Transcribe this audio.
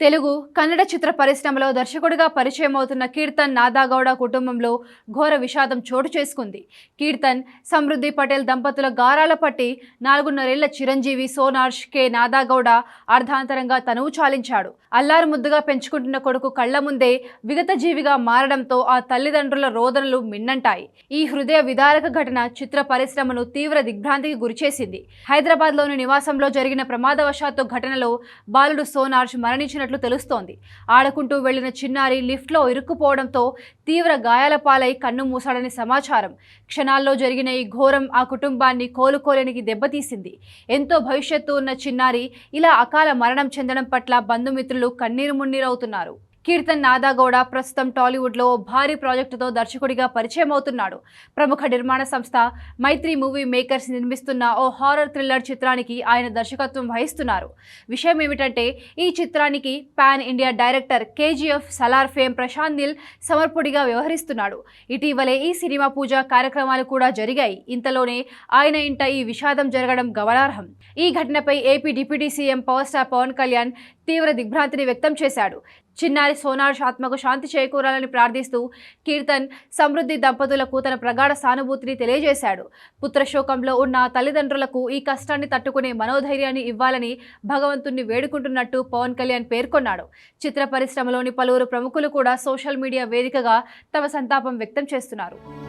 తెలుగు కన్నడ చిత్ర పరిశ్రమలో దర్శకుడిగా పరిచయం అవుతున్న కీర్తన్ నాదాగౌడ కుటుంబంలో ఘోర విషాదం చోటు చేసుకుంది. కీర్తన్ సమృద్ధి పటేల్ దంపతుల గారాల పట్టి నాలుగున్నరేళ్ళ చిరంజీవి సోనార్ష్ కె. నాదాగౌడ అర్ధాంతరంగా తనువు చాలించాడు. అల్లారు ముద్దుగా పెంచుకుంటున్న కొడుకు కళ్ళ ముందే విగత జీవిగా మారడంతో ఆ తల్లిదండ్రుల రోదనలు మిన్నంటాయి. ఈ హృదయ విదారక ఘటన చిత్ర పరిశ్రమను తీవ్ర దిగ్భ్రాంతికి గురిచేసింది. హైదరాబాద్లోని నివాసంలో జరిగిన ప్రమాదవశాత్తు ఘటనలో బాలుడు సోనార్ష్ మరణించినట్లు తెలుస్తోంది. ఆడుకుంటూ వెళ్ళిన చిన్నారి లిఫ్ట్లో ఇరుక్కుపోవడంతో తీవ్ర గాయాల పాలై కన్ను మూసాడని సమాచారం. క్షణాల్లో జరిగిన ఈ ఘోరం ఆ కుటుంబాన్ని కోలుకోలేనికి దెబ్బతీసింది. ఎంతో భవిష్యత్తు ఉన్న చిన్నారి ఇలా అకాల మరణం చెందడం పట్ల బంధుమిత్రులు కన్నీరు మున్నీరవుతున్నారు. కీర్తన్ నాదాగౌడ ప్రస్తుతం టాలీవుడ్లో భారీ ప్రాజెక్టుతో దర్శకుడిగా పరిచయం అవుతున్నాడు ప్రముఖ నిర్మాణ సంస్థ మైత్రి మూవీ మేకర్స్ నిర్మిస్తున్న ఓ హారర్ థ్రిల్లర్ చిత్రానికి ఆయన దర్శకత్వం వహిస్తున్నారు. విషయం ఏమిటంటే ఈ చిత్రానికి pan India director KGF Salaar fame Prashanth Neel సమర్పుడిగా వ్యవహరిస్తున్నాడు. ఇటీవలే ఈ సినిమా పూజ కార్యక్రమాలు కూడా జరిగాయి. ఇంతలోనే ఆయన ఇంట ఈ విషాదం జరగడం గమనార్హం. ఈ ఘటనపై AP deputy CM power star Pawan Kalyan తీవ్ర దిగ్భ్రాంతిని వ్యక్తం చేశాడు. చిన్నారి సోనార్ ఆత్మకు శాంతి చేకూరాలని ప్రార్థిస్తూ కీర్తన్ సమృద్ధి దంపతులకు తన ప్రగాఢ సానుభూతిని తెలియజేశాడు. పుత్రశోకంలో ఉన్న తల్లిదండ్రులకు ఈ కష్టాన్ని తట్టుకునే మనోధైర్యాన్ని ఇవ్వాలని భగవంతుణ్ణి వేడుకుంటున్నట్టు పవన్ కళ్యాణ్ పేర్కొన్నాడు. చిత్ర పరిశ్రమలోని పలువురు ప్రముఖులు కూడా సోషల్ మీడియా వేదికగా తమ సంతాపం వ్యక్తం చేస్తున్నారు.